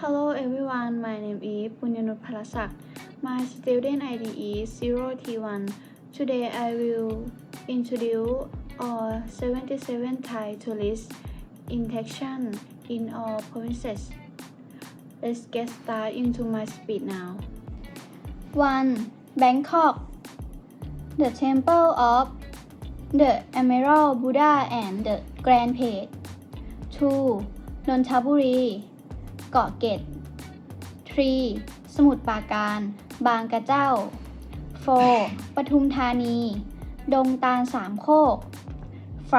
Hello everyone, my name is Punyanut Parasak. My student ID is 0T1. Today I will introduce all 77 Thai tourist interaction in all provinces. Let's get started into my speed now. 1. Bangkok The Temple of the Emerald Buddha and the Grand Page 2. Nonthaburi เกาะเกร็ด 3. สมุทรปราการ บางกระเจ้า 4. ปทุมธานี ดงตาลสามโคก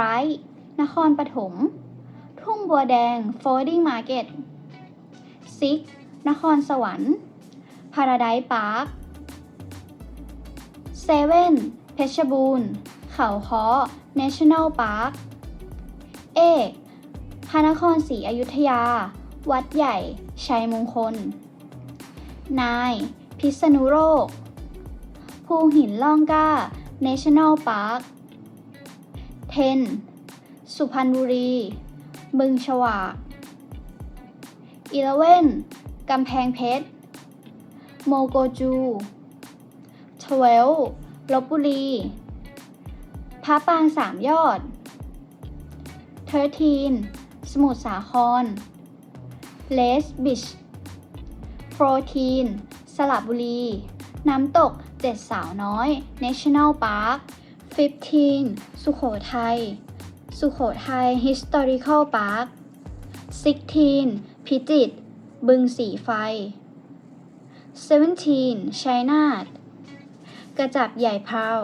5. นครปฐม ทุ่งบัวแดง Folding Market 6. นครสวรรค์ Paradise Park 7. เว่นเพชรบูรณ์ เขาค้อ National Park 8. พระนครศรีอยุธยา วัดใหญ่ ชัยมงคล 9. พิษณุโลกภูหินล่องก้า National Park 10. สุพรรณบุรี บึงฉวาก 11. กำแพงเพชร โมโกจู 12. ลบบุรีพระปางสามยอด 13. สมุทรสาคร เลสบิช 14. สระบุรี น้ำตกเจ็ดสาวน้อย National Park 15. สุโขทัย สุโขทัย Historical Park 16. พิจิตร บึงสีไฟ 17. ชัยนาท กระจับใหญ่พาว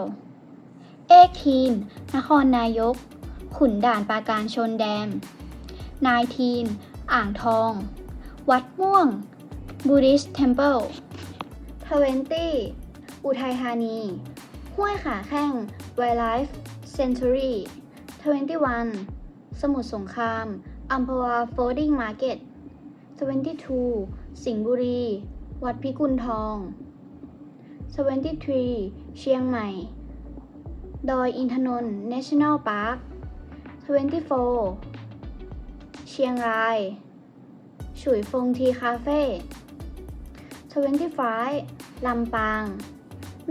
เอกทีนนครนายก ขุนด่านปราการชนแดมนายทีน อ่างทอง วัดม่วงบูริสเทมเพิลทเวนตี้อุทัยธานี ห้วยขาแข้งไวไลฟ์เซนตูรี่ทเวนตี้วันสมุทรสงครามอัมพวาโฟลดิ้งมาร์เก็ตทเวนตี้ทูสิงห์บุรี วัดพิกุลทอง 23 เชียงใหม่ ดอยอินทนนท์ National Park 24 เชียงราย ฉุยฟงทีคาเฟ่25ลำปาง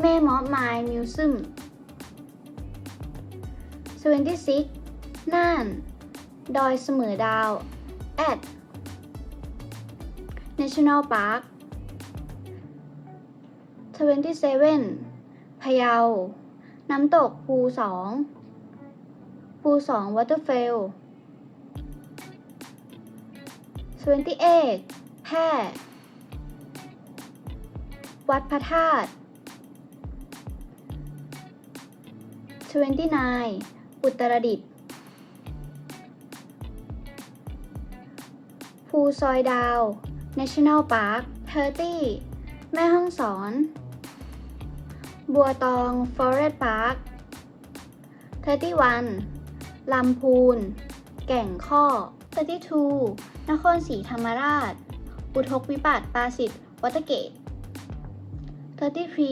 แม่มอไมล์มิวซึม26น่าน ดอยเสมอดาว at National Park 27พะเยา น้ำตกภูสอง ภูสองว 28แพร่วัดพระธาตุ29อุตรดิตถ์ภูซอยดาว National Park 30 แม่ห้องสอน บัวตอง Forest Park 31ลำพูน แก่งข้อ 32 นครศรีธรรมราช อุทกวิปัตปาสิทธิ์วัตเกต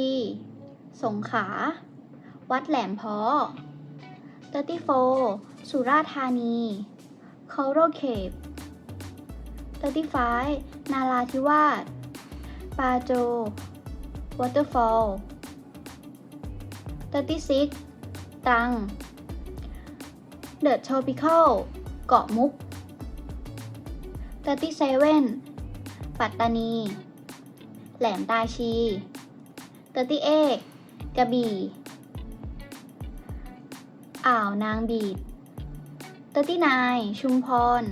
33 สงขลา วัดแหลมพอ34 สุราษฎร์ธานีเคโรเคป35 นาราธิวาส ปาโจ วอเตอร์ฟอล36 ตัง เดอะโทปิคอล เกาะมุก 37 ปัตตานี แหลมตาชี 38 กระบี่ อ่าวนางบีด39 ชุมพร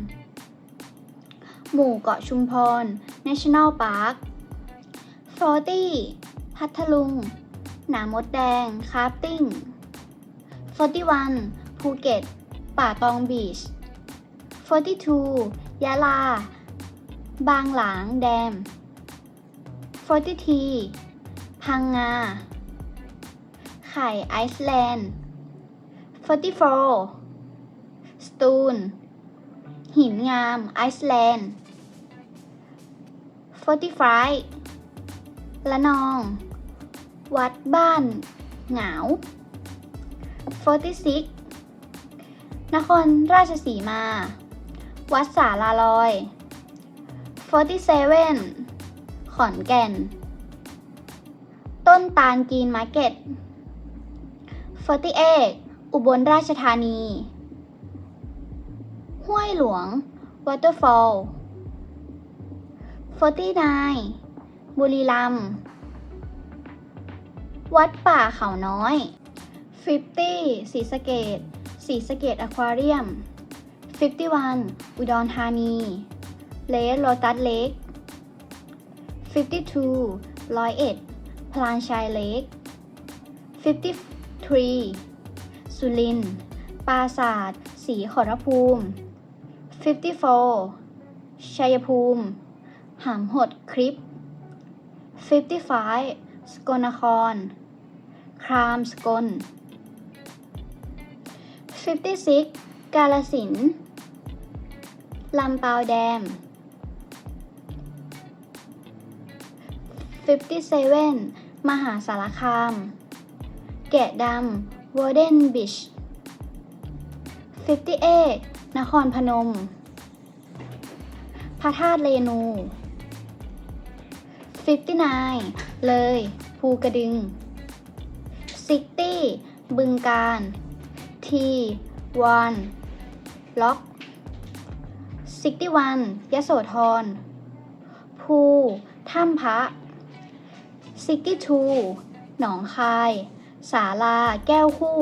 หมู่เกาะชุมพร National Park 40 พัทลุง หนามดแดงคราฟติ้ง 41 ภูเก็ต ป่าตองบีช 42 ยะลา บางหลางแดม 43 พังงา ไข่ไอซ์แลนด์ 44 สตูล หินงามไอซ์แลนด์ 45 ละนอง วัดบ้านเหงา 46 นครราชสีมา วัดสาลาลอย 47 ขอนแก่น ต้นตาลกีนมาร์เก็ต 48 อุบลราชธานี ห้วยหลวง วอเตอร์ฟอล 49 บุรีรัมย์ วัดป่าเขาน้อย 50 สีสเกต สีสเกตอควาเรียม 51 อุดรธานีเลสโลตัสเล็ก52ร้อยเอ็ดพลานชัยเล็ก53 สุรินทร์ปราศาสตร์สีขอรภูมิ 54 ชัยภูมิ หามหดคลิป 55 สกลนคร ครามสกล 56 กาลสิน์ ลำปาวแดม57 มหาสารคาม แกะดำวอร์เดนบิช 58 นครพนม พระธาตุเรนู 59 เลย ภูกระดึง 60 บึงการ ทีวันล็อก 61ยโสธร ภูถ้ำพระ 62หนองคาย สาลา แก้วคู่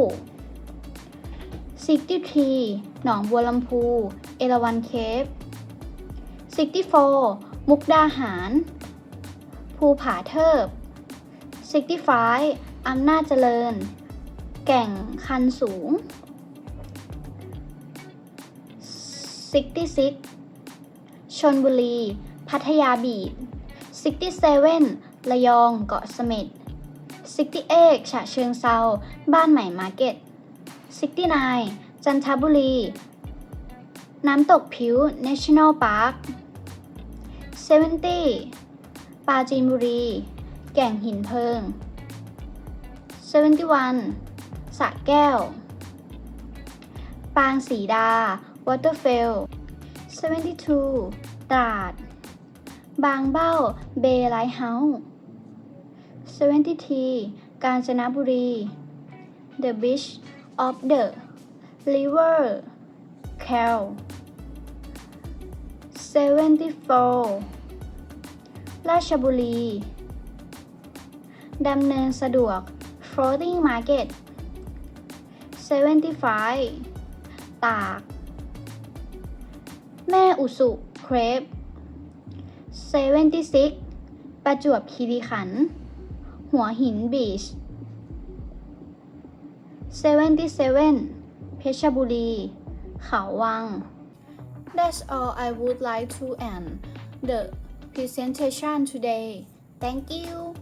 63หนองบัวลำพู เอราวันเคฟ64มุกดาหาร ภูผาเทิบ65อำนาจเจริญ แก่งคันสูง 66 ชนบุรี พัทยาบีด67 ระยอง เกาะเสม็ด68 ฉะเชิงเซา บ้านใหม่มาร์เก็ต69 จันทบุรี น้ำตกผิว National Park 70 ปาจีนบุรี แก่งหินเพิง 71สระแก้ว ปางสีดา Waterfell 72 ตราด บางเบ้า เบย์ไลเฮาส์73 กาญจนบุรี The Beach of the River Cal 74 ราชบุรี ดำเนินสะดวก Floating Market 75 ตาก แม่อุสุเครปเซเวนตี้ซิกประจวบคีรีขันหัวหินบีชเซเวนตี้เซเว่นเพชรบุรี เขาวัง That's all I would like to end the presentation today. Thank you.